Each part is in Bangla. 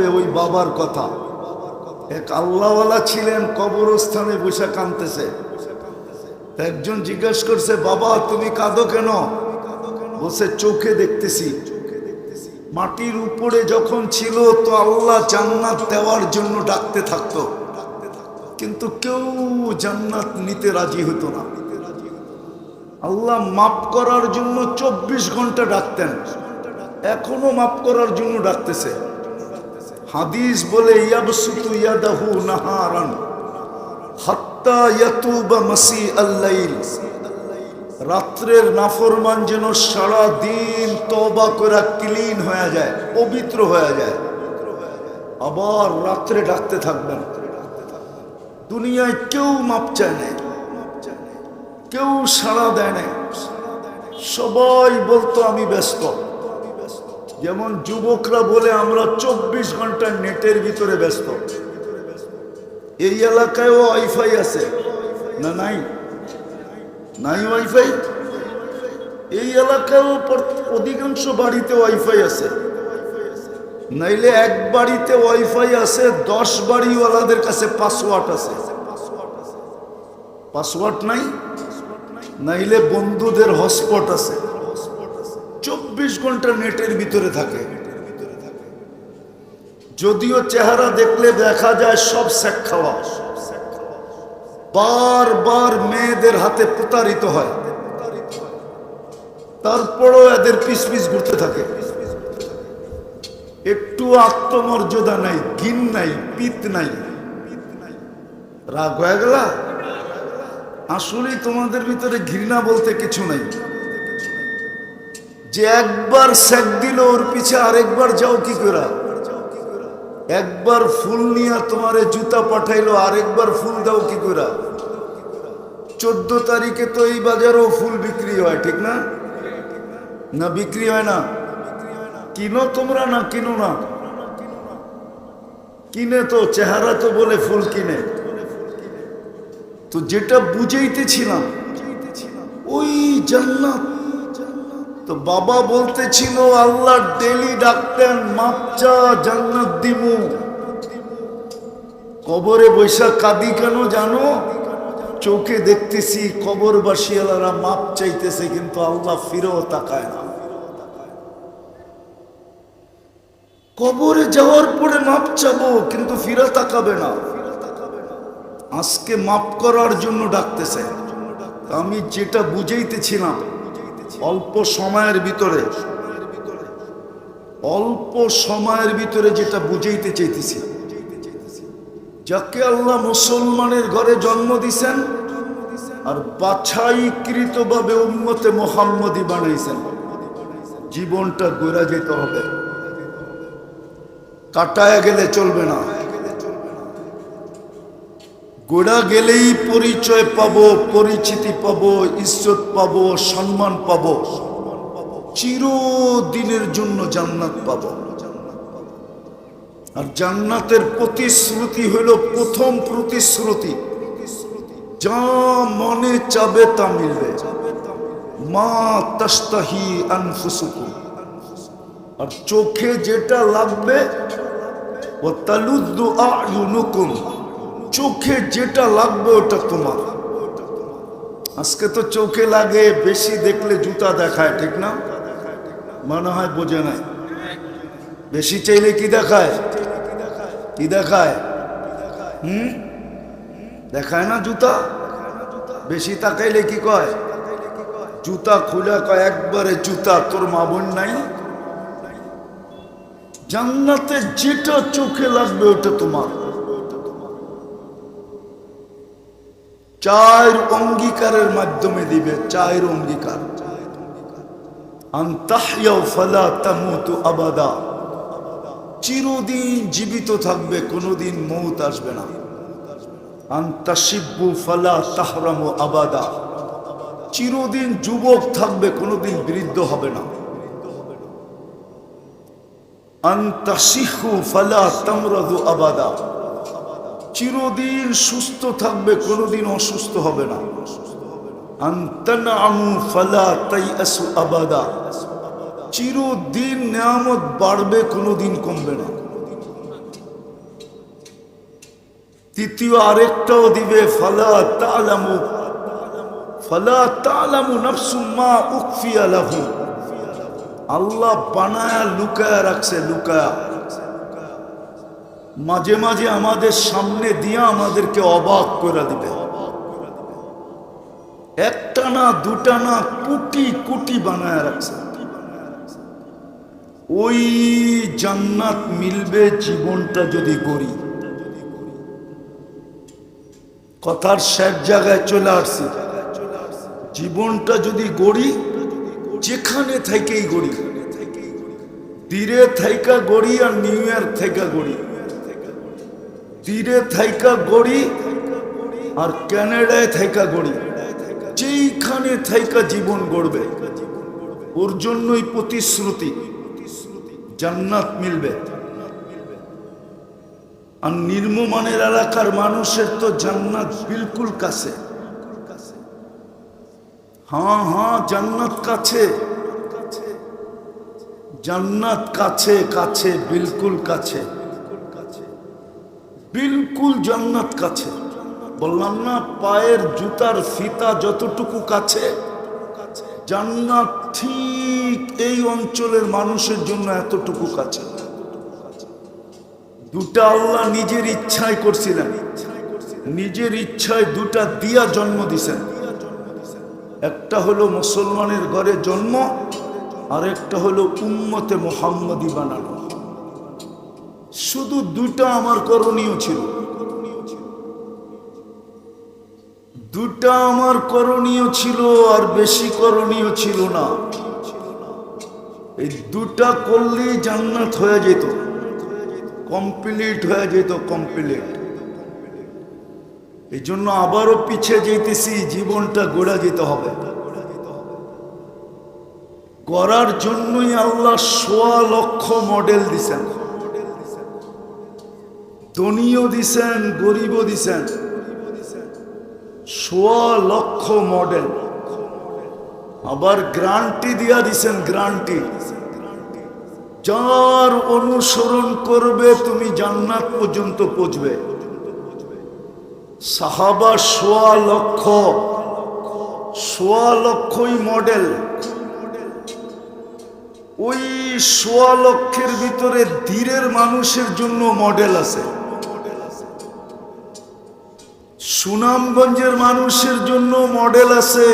হবে ওই বাবার কথা। এক আল্লাহওয়ালা ছিলেন, কবরস্থানে বসে কাঁদতেছে। তা একজন জিজ্ঞেস করছে, বাবা, তুমি কাঁদো কেন? বসে চোখে দেখতেছি। মাটির উপরে যখন ছিল তো আল্লাহ জান্নাত দেওয়ার জন্য ডাকতে থাকতো। কিন্তু কেউ জান্নাত নিতে রাজি হতো না। আল্লাহ মাফ করার জন্য চব্বিশ ঘণ্টা ডাকতেন। এখনও মাফ করার জন্য ডাকতেছে। হাদিস বলে, ইয়াবসুতু ইয়াদাহু নাহারান হাত্তা ইয়াতুবা মাসি আল্লাইল রাত্রের নাফরমান যেন সারা দিন তবা করা ক্লিন হয়ে যায়, পবিত্র হয়ে যায়। আবার রাত্রে ডাকতে থাকবেন। দুনিয়ায় কেউ মাপ চায় না কেউ সাড়া দেয় না সবাই বলতো, আমি ব্যস্ত। যেমন যুবকরা বলে আমরা চব্বিশ ঘণ্টা নেটের ভিতরে ব্যস্ত। এই এলাকায়ও ওয়াইফাই আছে। না নাই? নাই ওয়াইফাই এই এলাকায়ও অধিকাংশ বাড়িতে ওয়াইফাই আছে। নাইলে এক বাড়িতে ওয়াইফাই আছে, দশ বাড়িওয়ালাদের কাছে পাসওয়ার্ড আছে। পাসওয়ার্ড নাই? নাইলে বন্ধুদের হটস্পট আছে। চব্বিশ ঘণ্টা নেটের ভিতরে থাকে। যদিও চেহারা দেখলে দেখা যায় সব শেখ খাওয়া। বারবার মেয়েদের হাতে প্রতারিত হয়। তারপরও এদের পিস পিস ঘুরতে থাকে। একটু আত্মমর্যাদা নাই গিন নাই, পিত নাই। রাগ হয়ে গেলা? আসলেই তোমাদের ভিতরে ঘৃণা বলতে কিছু নাই। যে একবার স্যাক দিল ওর পিছে, আরেকবার যাও কি করা? একবার ফুল নিয়ে তোমারে জুতা পাঠাইলো, আরেকবার ফুল দাও কি করা? চোদ্দ তারিখে তো এই বাজারেও ফুল বিক্রি হয়, ঠিক না? না, বিক্রি হয় না। কিনো তোমরা না কিনো না? কিনে তো, চেহারা তো বলে ফুল কিনে। তো যেটা বুঝাইতেছিলাম, ওই জান্নাত তো বাবা বলতেছিল, আল্লাহ ডেলি ডাকতেন মাপচা জান্নাত দিমু। কবরে বৈশাখ কাদি কেন জানো? চোখে দেখতেছি কবরবাসীওয়ালারা মাপ চাইতেছে, কিন্তু আল্লাহ ফিরেও তাকায় না। কবরে যাওয়ার পরে মাপ চাবো, কিন্তু ফিরে তাকাবে না। আজকে মাপ করার জন্য ডাকতেছে। আমি যেটা বুঝাইতেছিলাম অল্প সময়ের ভিতরে, অল্প সময়ের ভিতরে যেটা বুঝাইতে চাইতেছি। যাকে আল্লাহ মুসলমানের ঘরে জন্ম দিছেন আর বাছাইকৃত ভাবে উন্মতে মোহাম্মদী বানাইছেন, জীবনটা গোড়া যেতে হবে। কাটায় গেলে চলবে না। গোড়া গেলেই পরিচয় পাব, পরিচিতি পাব, ইজ্জত পাব, সম্মান পাবো। চিরদিনের জন্য জান্নাত পাব। আর জান্নাতের প্রতিশ্রুতি হইল প্রথম প্রতিশ্রুতি। যা মনে চাবে তা মিলবে। মা তাস্তাহি আনফুসুকুম। আর চোখে যেটা লাগবে ও তালুদ্দু আয়ুনুকুম। চোখে যেটা লাগবে ওটা তোমার। আজকে তো চোখে লাগে, বেশি দেখলে জুতা দেখায়, ঠিক না? মনে হয় বোঝে নাই। বেশি চাইলে কি দেখায়? কি দেখায়? হুম? দেখায় না জুতা? বেশি তাকাইলে কি কয়? জুতা খুলে কয়, একবারে জুতা তোর মা বোন নাই? জান্নাতে যেটা চোখে লাগবে ওটা তোমার। চার অঙ্গীকারের মাধ্যমে দিবে, চার অঙ্গীকার। আবাদা। চিরদিন জীবিত থাকবে, কোনোদিন মৌত আসবে না। আন্তাসিব্বু ফালা তাহরামু আবাদা। চিরদিন যুবক থাকবে, কোনোদিন বৃদ্ধ হবে না। আন্তাসিহু ফালা তামরাদু আবাদা। চিরদিন সুস্থ থাকবে, কোনোদিন অসুস্থ হবে না। আবাদা। চিরদিন নিয়ামত বাড়বে, কোনোদিন কমবে না। তৃতীয় আরেকটাও দিবে, ফালা তালামু ফালা তালামু নফসুম্মা উকফিয়া লাহু। আল্লাহ বানায়া লুকায়া রাখছে, লুকায়া। মাঝে মাঝে আমাদের সামনে দিয়ে আমাদেরকে অবাক করে দিবে। একটা না, দুটা না, কোটি কোটি বানায় রাখছে। ওই জান্নাত মিলবে জীবনটা যদি গড়ি কথার শেষ জায়গায় চলে আসছি। জীবনটা যদি গড়ি, যেখানে থেকেই গড়ি। তীরে থাইকা গড়ি আর নিউ ইয়র্ক থেকে গড়ি। তীরে থাইকা গড়ি আর ক্যানাডায় থাইকা গড়ি। যেইখানে থাইকা জীবন গড়বে, ওর জন্যই প্রতিশ্রুতি, জান্নাত মিলবে। আর নির্মমানের এলাকার মানুষের তো জান্নাত বিলকুল কাছে। হ্যাঁ হ্যাঁ জান্নাত কাছে। জান্নাত কাছে কাছে, বিলকুল কাছে। বিলকুল জান্নাত কাছে। বললাম, না, পায়ের জুতার ফিতা যতটুকু কাছে, জান্নাত ঠিক এই অঞ্চলের মানুষের জন্য এতটুকু কাছে। দুটা আল্লাহ নিজের ইচ্ছায় করছিলেন। নিজের ইচ্ছায় দুটা দিয়া জন্ম দিছেন। একটা হলো মুসলমানের ঘরে জন্ম আর একটা হলো উম্মতে মোহাম্মদি বানানো। শুধু দুটা আমার করণীয় ছিল। দুটা আমার করণীয় ছিল আর বেশি করণীয় ছিল না। এই দুটা করলেই জান্নাত হয়ে যেত। কমপ্লিট হয়ে যেত, কমপ্লিট। এই জন্য আবারও পিছিয়ে যেতেছি, জীবনটা গোড়া যেতে হবে। করার জন্যই আল্লাহ সোয়া লক্ষ মডেল দিছেন। ধনীও দিছেন, গরিবও দিছেন। সোয়া লক্ষ মডেল আবার গ্রান্টি দিয়া দিছেন, গ্রান্টি। যার অনুসরণ করবে, তুমি জান্নাত পর্যন্ত পৌঁছবে। সাহাবা সোয়া লক্ষ। সোয়া লক্ষই মডেল ওই সোয়া লক্ষের ভিতরে ধীরের মানুষের জন্য মডেল আছে। সুনামগঞ্জের মানুষের জন্য মডেল আছে।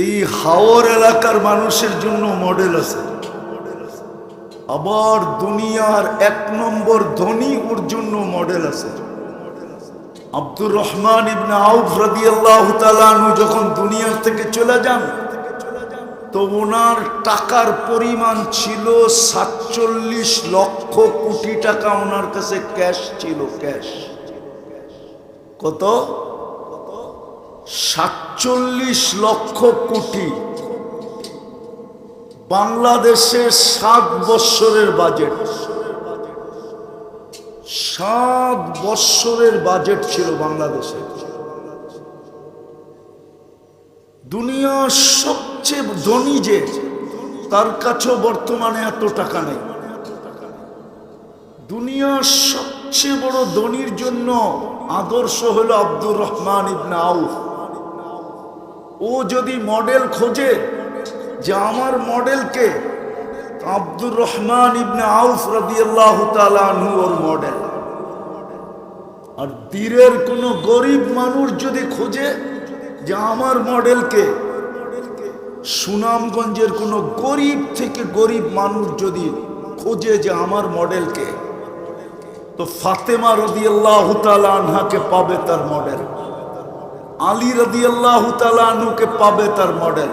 এই হাওর এলাকার মানুষের জন্য মডেল আছে। আবার দুনিয়ার এক নম্বর ধনী ওর জন্য মডেল আছে। আব্দুর রহমান ইবনে আউফ রাদিয়াল্লাহু তাআলা যখন দুনিয়ার থেকে চলে যান তো ওনার টাকার পরিমাণ ছিল সাতচল্লিশ লক্ষ কোটি টাকা, ওনার কাছে ক্যাশ ছিল, ক্যাশ। কত? সাতচল্লিশ লক্ষ কোটি। বাংলাদেশের সাত বৎসরের বাজেট। সাত বৎসরের বাজেট ছিল বাংলাদেশে। দুনিয়ার সবচেয়ে ধনী যে, তার কাছেও বর্তমানে এত টাকা নেই। দুনিয়ার সবচেয়ে বড় ধনীর জন্য আদর্শ হলো আব্দুর রহমান ইবনে আউফ। ও যদি মডেল খোঁজে যে আমার মডেলকে আব্দুর রহমান ইবনে আউফ রাদিয়াল্লাহু তাআলা আনহু ওর মডেল। আর বীরের কোনো গরিব মানুষ যদি খোঁজে যে আমার মডেলকে সুনামগঞ্জের কোনো গরিব থেকে গরিব মানুষ যদি খোঁজে যে আমার মডেলকে, তো ফাতেমা রদিয়াল্লাহু আনহাকে পাবে তার মডেল। আলী রদিয়াল্লাহু তাআলা আনহুকে পাবে তার মডেল।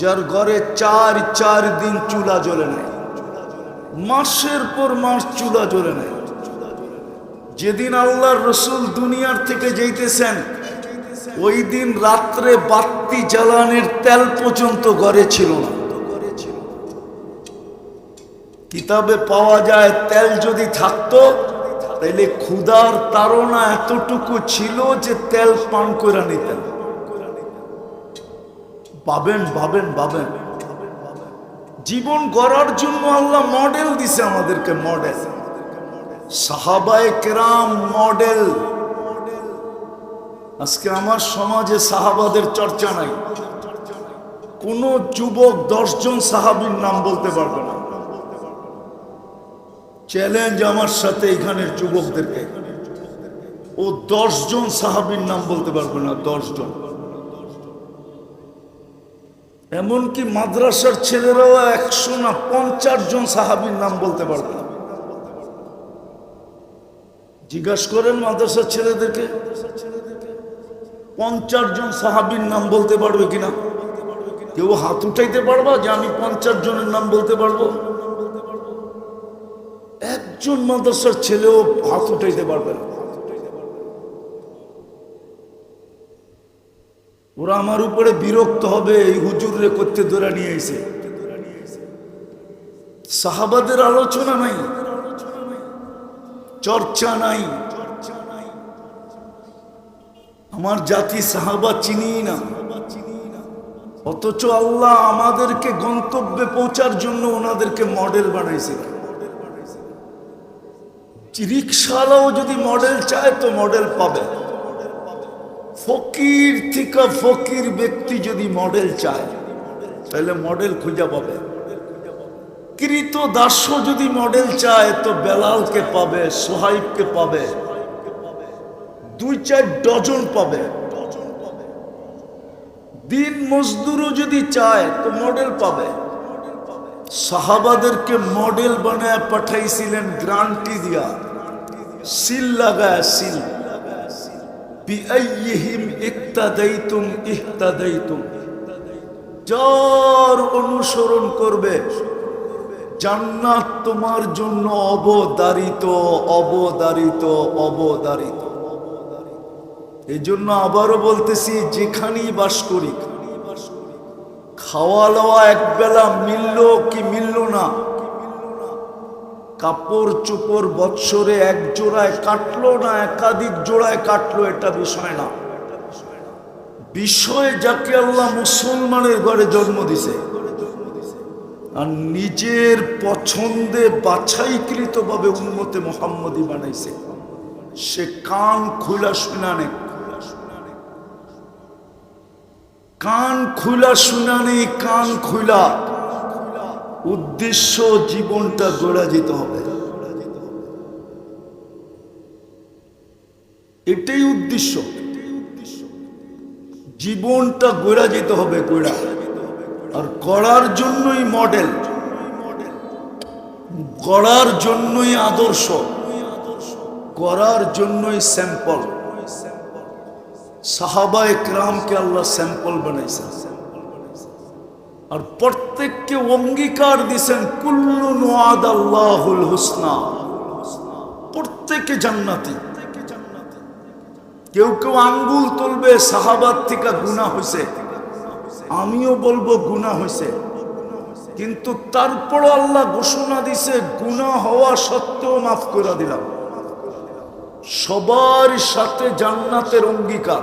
যার ঘরে চার চার দিন চুলা জ্বলে নেয় মাসের পর মাস চুলা জ্বলে নেয় যেদিন আল্লাহর রসুল দুনিয়ার থেকে যেতেছেন ওই দিন রাত্রে বাত্তি জ্বালানের তেল পর্যন্ত ঘরে ছিল না। কিতাবে পাওয়া যায়, তেল যদি থাকতো তাহলে ক্ষুধার তাড়না এতটুকু ছিল যে তেল পান করে নিতেন। পাবেন ভাবেন ভাবেন। জীবন গড়ার জন্য আল্লাহ মডেল দিছে আমাদেরকে মডেল সাহাবায় কেরাম মডেল আজকে আমার সমাজে সাহাবাদের চর্চা নাই। কোন যুবক দশজন সাহাবীর নাম বলতে পারবে না। চ্যালেঞ্জ আমার সাথে এখানের যুবকদেরকে। ও দশজন সাহাবীর নাম বলতে পারবে না, দশজন। এমনকি মাদ্রাসার ছেলেরাও একশো না পঞ্চাশ জন সাহাবীর নাম বলতে পারবে না। জিজ্ঞাসা করেন মাদ্রাসার ছেলেদেরকে পঞ্চাশ জন সাহাবীর নাম বলতে পারবে কিনা? কেউ হাত উঠাইতে পারবা যে আমি পঞ্চাশ জনের নাম বলতে পারব? একজন মাদ্রাসার ছেলেও হাত উঠাইতে পারবে না। ওরা আমার উপরে বিরক্ত হবে, এই হুজুরে করতে ধরে নিয়ে এসে সাহাবাদের আলোচনা নাই, চর্চা নাই। আমার জাতি সাহাবা চিনি না। অথচ আল্লাহ আমাদেরকে গন্তব্যে পৌঁছার জন্য ওনাদেরকে মডেল বানাইছে। রিক্সাওয়ালাও যদি মডেল চায় তো মডেল পাবে। ফকির থেকে ফকির ব্যক্তি যদি মডেল চায়, তাহলে মডেল খুঁজে পাবে। কৃত দাস্য যদি মডেল চায়, তো বেলালকে পাবে, সোহাইবকে পাবে। দুই চার ডজন পাবে। দিন মজদুরও যদি চায়, তো মডেল পাবে। সাহাবাদেরকে মডেল বানায় পাঠাইছিলেন গ্রান্টি দিয়া। সিল লাগায় সিল অনুসরণ করবে, জান্নাত তোমার জন্য অবদারিত অবদারিত অবদারিত। এই জন্য আবারও বলতেছি, যেখানেই বাস করি খাওয়া লওয়া এক বেলা মিলল কি মিলল না? কাপড় চোপড় বৎসরে এক জোড়ায় কাটলো না, একাধিক জোড়ায় কাটলো, এটা বিষয় না। বিষয় যাকে আল্লাহ মুসলমানের ঘরে জন্ম দিছে। আর নিজের পছন্দে বাছাইকৃত ভাবে উন্মতে মোহাম্মদী বানাইছে। সে কান খুলা শুনানে কান খুলা শুনানি কান খুলা উদ্দেশ্য জীবনটা গড়া যেতে হবে। এটাই উদ্দেশ্য। জীবনটা গড়া যেতে হবে গড়া আর করার জন্যই মডেল। করার জন্যই আদর্শ। করার জন্যই স্যাম্পল। সাহাবা একরামকে আল্লাহ স্যাম্পল বানাইছে আর প্রত্যেককে অঙ্গীকার দিছেন, কুল্লু নোয়াদ আল্লাহুল হুসনা। প্রত্যেকে জান্নাতি। কেউ কেউ আঙ্গুল তুলবে সাহাবাদ থেকে গুণা হয়েছে আমিও বলব গুণা হয়েছে কিন্তু তারপর আল্লাহ ঘোষণা দিছে গুণা হওয়া সত্ত্বেও মাফ করে দিলাম। সবার সাথে জান্নাতের অঙ্গীকার।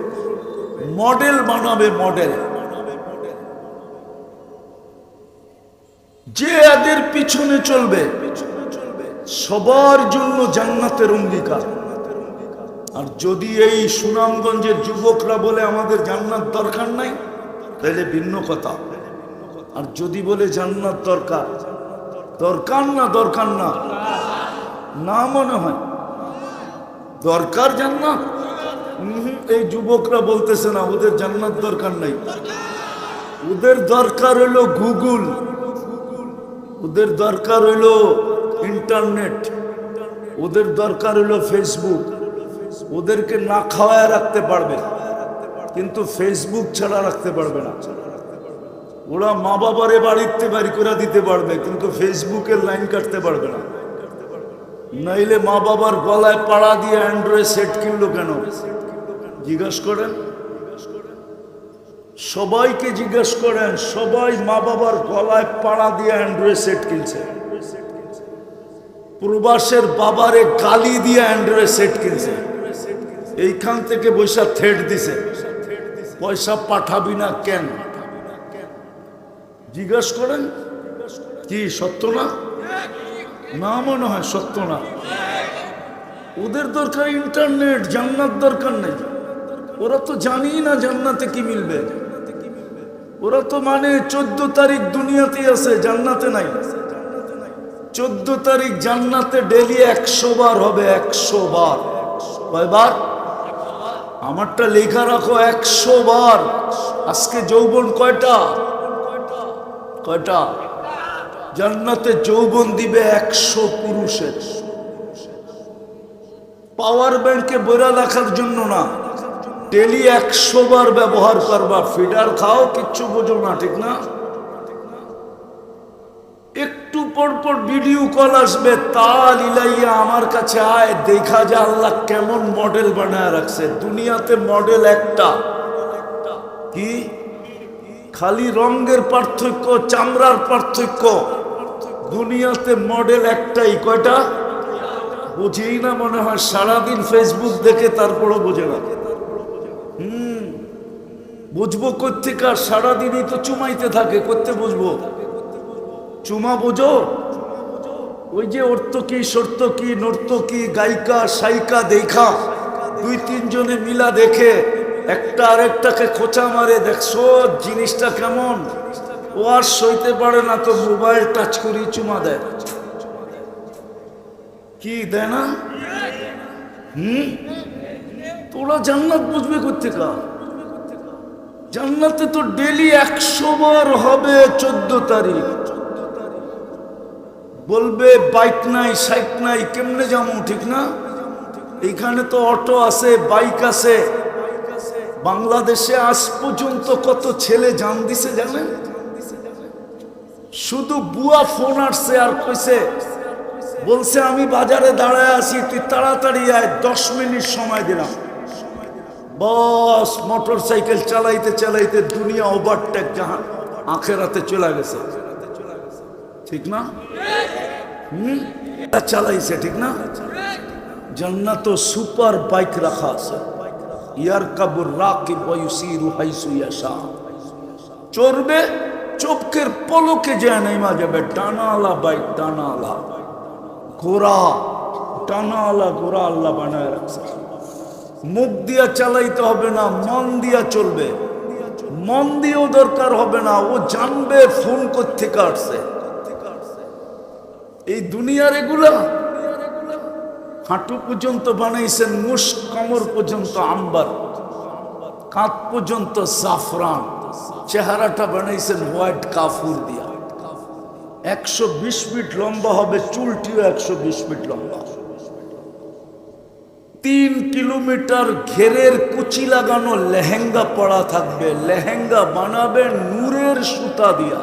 মডেল বানাবে মডেল। যে এদের পিছনে চলবে, সবার জন্য জান্নাতের অঙ্গীকার। আর যদি এই সুনামগঞ্জের যুবকরা বলে আমাদের জান্নাত দরকার নাই, তাহলে ভিন্ন কথা। আর যদি বলে জান্নাত দরকার দরকার না দরকার না না মনে হয়। দরকার জান্নাত? এই যুবকরা বলতেছে না, ওদের জান্নাত দরকার নাই। ওদের দরকার হলো গুগল। ওদের দরকার হলো ইন্টারনেট। ওদের দরকার হলো ফেসবুক। ওদেরকে না খাওয়ায় রাখতে পারবে, কিন্তু ফেসবুক ছাড়া রাখতে পারবে না। ওরা মা বাবারে বাড়িতে বাড়ি করে দিতে পারবে, কিন্তু ফেসবুকের লাইন কাটতে পারবে না। নাইলে মা বাবার গলায় পাড়া দিয়ে অ্যান্ড্রয়েড সেট কিনলো কেন? জিজ্ঞাস করেন, সবাইকে জিজ্ঞেস করেন, সবাই মা বাবার গলায় পাড়া দিয়ে অ্যান্ড্রয়েড সেট কিনছে। প্রবাসের বাবারে গালি দিয়ে অ্যান্ড্রয়েড সেট কিনছে। এইখান থেকে বৈশা থেট দিছে। পয়সা পাঠাবি না কেন? জিজ্ঞেস করেন, কি সত্য না? না মনে হয় সত্য না। ওদের দরকার ইন্টারনেট জান্নাত দরকার নেই। ওরা তো জানি না জান্নাতে কি মিলবে। ওরা তো মানে চোদ্দ তারিখ দুনিয়াতেই আছে, জান্নাতে নাই। চোদ্দ তারিখ জান্নাতে ডেলি একশো বার হবে, একশো বার। কয়বার? আমারটা লেখা রাখো, একশো বার। আজকে যৌবন কয়টা? কয়টা? জান্নাতে যৌবন দিবে একশো পুরুষের। পাওয়ার ব্যাংকে বইরা রাখার জন্য না। ডেলি একশো বার ব্যবহার করবা, ফিডার খাও, কিচ্ছু বোঝো না, ঠিক না? একটু পর পর ভিডিও কল আসবে, তাল ইলাইয়া আমার কাছে আয়, দেখা যে আল্লাহ কেমন মডেল বানায় রাখছে। দুনিয়াতে মডেল একটা। কি? খালি রঙের পার্থক্য, চামড়ার পার্থক্য। দুনিয়াতে মডেল একটাই, কয়টা? বুঝেই না মনে হয়, সারাদিন ফেসবুক দেখে তারপরও বোঝে না। হুম। বুঝব কোথেকে আর সারাদিনই তো চুমাইতে থাকে, করতে বুঝব। চুমা বোঝো? ওই যে অর্থ কি, শর্ত কি, নর্ত কি, গায়িকা, সাইকা, দেখা। দুই তিনজনে মিলা দেখে একটা আরেকটাকে খোঁচা মারে, দেখছ জিনিসটা কেমন? ও আর সইতে পারে না, তো মোবাইল টাচ করি চুমা দেয়। কি দেয় না? হুম? তোরা জান্নাত বুঝবে কোথেকা জান্নাতে তো ডেলি একশো বার হবে চোদ্দ তারিখ। বলবে, বাইক নাই সাইক নাই, কেমনে যাব, ঠিক না? এখানে তো অটো আছে, বাইক আছে। বাংলাদেশে আজ পর্যন্ত কত ছেলে জান দিছে জানেন? শুধু বুয়া ফোন আসছে আর কইছে, বলছে, আমি বাজারে দাঁড়ায় আছি, তুই তাড়াতাড়ি আয়, দশ মিনিট সময় দিলাম। বস মোটর সাইকেল চালাইতে চালাইতে দুনিয়া ওভারটেক জাহান, আখেরাতে চলে গেছে। ঠিক না? হুম? চালাইছে, ঠিক না? জান্নাত সুপার বাইক রাখা আছে। ইয়ার কাবুর রাকিব ওয়ুসিরু হাইসু ইয়াশা। চড়বে চোখের পলকে যায় নেমা যাবে ডানালা বাইক ডানালা। ঘোড়া ডানালা ঘোড়া আল্লাহ বানায় রাখছে। মুখ দিয়া চালাইতে হবে না, মন দিয়া চলবে। মন দিয়েও দরকার হবে না, ও জানবে ফোন কোথেকে আসছে। এই দুনিয়ার এগুলা হাঁটু পর্যন্ত বানাইছেন মুস কমর পর্যন্ত আম্বার, কাঁধ পর্যন্ত জাফরান, চেহারাটা বানাইছেন হোয়াইট কাফুর দিয়া। একশো বিশ ফিট লম্বা হবে, চুলটিও একশো বিশ ফিট লম্বা। তিন কিলোমিটার ঘেরের কুচি লাগানো লেহেঙ্গা পড়া থাকবে। লেহেঙ্গা বানাবে নূরের সুতা দিয়া।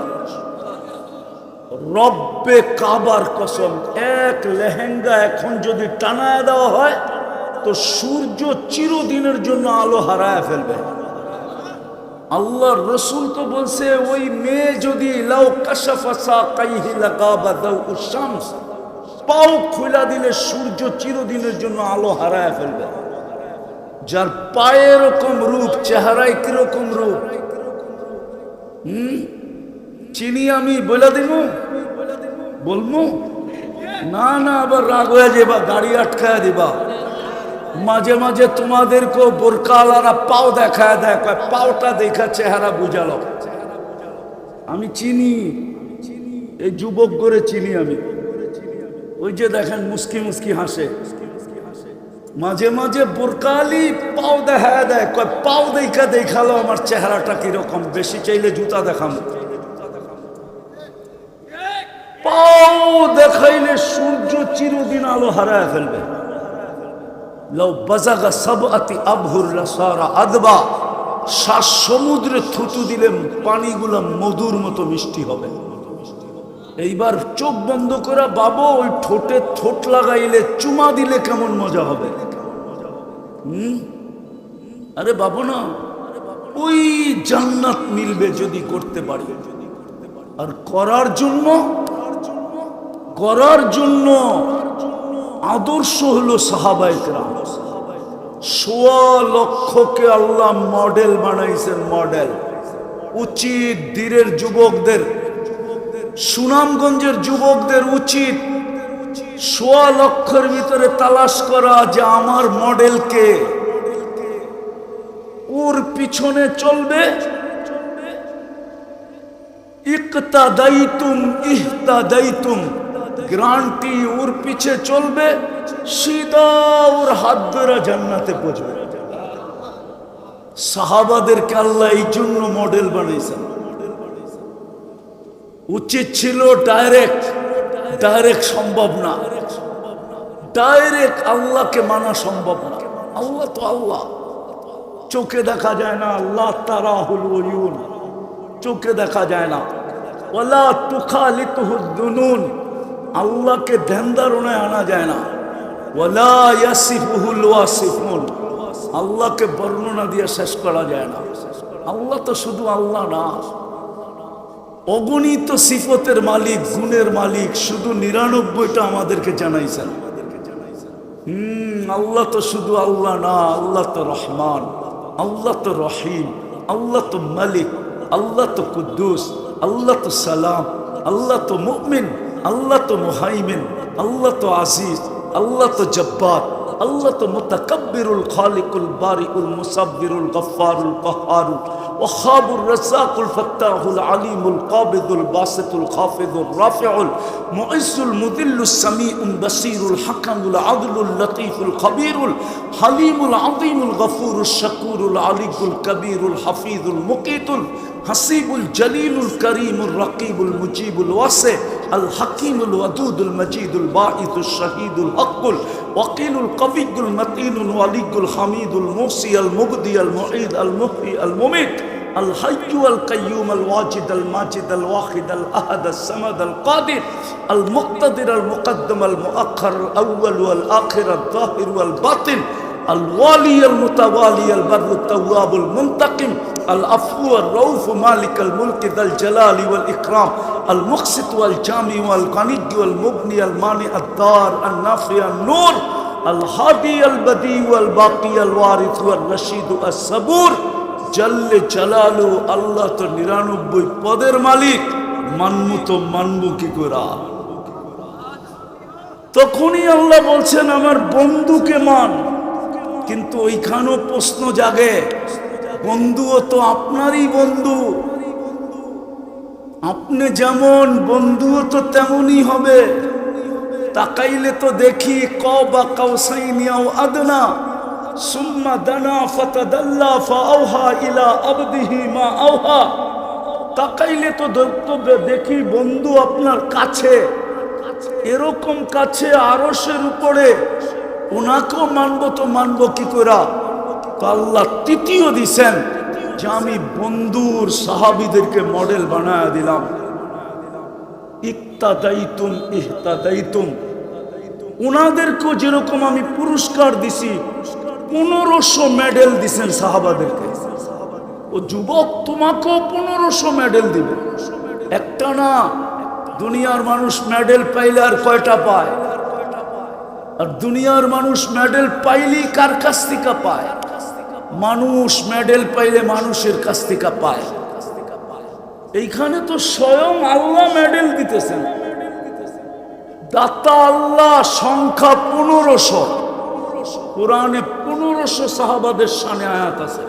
রব্বে কাবার কসম, এক লেহেঙ্গা এখন যদি টানায় দেওয়া হয়, তো সূর্য চিরদিনের জন্য আলো হারায় ফেলবে। আল্লাহ রসুল তো বলছে, ওই মেয়ে যদি লাউ কাশাফাসা কাইহি লাগাবা দাউ শামস পাও খুলা দিলে সূর্য চিরদিনের জন্য আলো হারায় ফেলবে। যার পায়ে এরকম রূপ, চেহারায় কীরকম রূপ? হুম? চিনি আমি বলে দিব বলব না না, আবার রাগ হয়ে যাবা গাড়ি আটকায় দিবা। মাঝে মাঝে তোমাদেরকেও বোরকালারা পাও দেখায় দেয় পাওটা দেখা চেহারা বুঝালো। আমি চিনি, এই যুবক করে চিনি আমি। ওই যে দেখেন মুস্কি মুস্কি হাসে। মাঝে মাঝে বোরকালি পাও দেখা দেয়। কয়, পাও দেখা দেখাল, আমার চেহারাটা কীরকম? বেশি চাইলে জুতা দেখাবো পাও দেখাইলে সূর্য চিরদিন আলো হারায় ফেলবে। লাউ বাজাগা সব আতি আবহুর সারা আদবা। শ্বাস সমুদ্রে থুতু দিলে পানিগুলো মধুর মতো মিষ্টি হবে। এইবার চোখ বন্ধ করা বাবা, ওই ঠোঁটে ঠোঁট লাগাইলে চুমা দিলে কেমন মজা হবে? হুম? আরে বাবু না, ওই জান্নাত মিলবে যদি করতে পারি। আর করার জন্য করার জন্য আদর্শ হলো সাহাবাইকরা সোয়া লক্ষকে আল্লাহ মডেল বানাইছেন মডেল। উচিত দীরের যুবকদের সুনামগঞ্জের যুবকদের উচিত সোয়া লক্ষের ভিতরে তালাশ করা যে আমার মডেলকে ওর পিছনে চলবে। ইহতা দায়িতুম গ্রান্টি ওর পিছে চলবে, সিধা ওর হাত ধরে জান্নাতে পৌঁছবে। সাহাবাদেরকে আল্লাহ এই জন্য মডেল বানাইছেন উচিত ছিল ডাইরেক্ট ডাইরেক্ট সম্ভব না। ডাইরেক্ট আল্লাহকে মানা সম্ভব না। আল্লাহ তো আল্লাহ। চোখে দেখা যায় না আল্লাহ তারা হল চোখে দেখা যায় না। ওলা তুখা তুখালিতুহুদ্দুনুন আল্লাহকে ধ্যান আনা যায় না। ওলা ইয়াসিফুহুল ওয়াসিফুন। আল্লাহকে বর্ণনা দিয়ে শেষ করা যায় না। আল্লাহ তো শুধু আল্লাহ না। অগণিত সিফতের মালিক গুণের মালিক শুধু নিরানব্বইটা আমাদেরকে জানাইছেন হম আল্লাহ তো শুধু আল্লাহ না আল্লাহ তো রহমান আল্লাহ তো রহিম আল্লাহ তো মালিক আল্লাহ তো কুদ্দুস আল্লাহ তো সালাম আল্লাহ তো মুমিন আল্লাহ তো মুহাইমিন আল্লাহ তো আজিজ আল্লাহ তো জব্বার আল্লাহ তো মুতাকাব্বিরুল খালিকুল বারিউল মুসাব্বিরুল গফফারুল কাহ্হারুল وخاب الرزاق الفتاح العليم القابض الباسط الخافض الرافع المعز المذل السميع البصير الحكم العدل اللطيف الخبير الحليم العظيم الغفور الشكور العلي الكبير الحفيظ المقيت الحسيب الجليل الكريم الرقيب المجيب الواسع الحكيم الودود المجيد الباعث الشهيد الحق الوكيل القوي المتين الولي الحميد الموصي المبدي المعيد المحيي المميت الحي القيوم الواجد الماجد الواحد الأحد الصمد القادر المقتدر المقدم المؤخر الأول والآخر الظاهر والباطن الوالي المتوالي البر التواب المنتقم العفو الرؤوف مالك الملك ذا الجلال والإكرام المقسط والجامع والغني والمبني المانع الدار النافع النور الهادي البديع الباقي الوارث والرشيد الصبور জাল্লে চালালু আল্লাহ তো নিরানব্বই পদের মালিক মানবো তো মানবো কি করা তখনই আল্লাহ বলছেন আমার বন্ধুকে মান কিন্তু ওইখানেও প্রশ্ন জাগে, বন্ধুও তো আপনারই বন্ধু। আপনি যেমন, বন্ধুও তো তেমনই হবে। তাকাইলে তো দেখি ক বা কাউসাইনিয়াও আদনা, সুম্মা দানা ইলা মা আওহা। তাকাইলে তো দেখি বন্ধু আপনার কাছে, এরকম কাছে আরসের উপরে। ওনাকেও মানবো, তো মানবো কি করা আল্লাহ তৃতীয় দিছেন যে আমি বন্ধুর সাহাবিদেরকে মডেল বানায় দিলাম। ইকতা দায়িতুম ইহতা দায়িতুম ওনাদেরকেও যেরকম আমি পুরস্কার দিছি, পনেরোশো মেডেল দিছেন সাহাবাদেরকে। ও যুবক তোমাকেও পনেরোশো মেডেল দিবে। একটা না, দুনিয়ার মানুষ মেডেল পাইলে আর কয়টা পায়? আর দুনিয়ার মানুষ মেডেল পাইলেই কার কাছ থেকে পায়? মানুষ মেডেল পাইলে মানুষের কাছ থেকে পায়। এইখানে তো স্বয়ং আল্লাহ মেডেল দিতেছেন। দাতা আল্লাহ সংখ্যা পনেরোশো। কোরআনে পনেরোশো সাহাবাদের সামনে আয়াত আছে।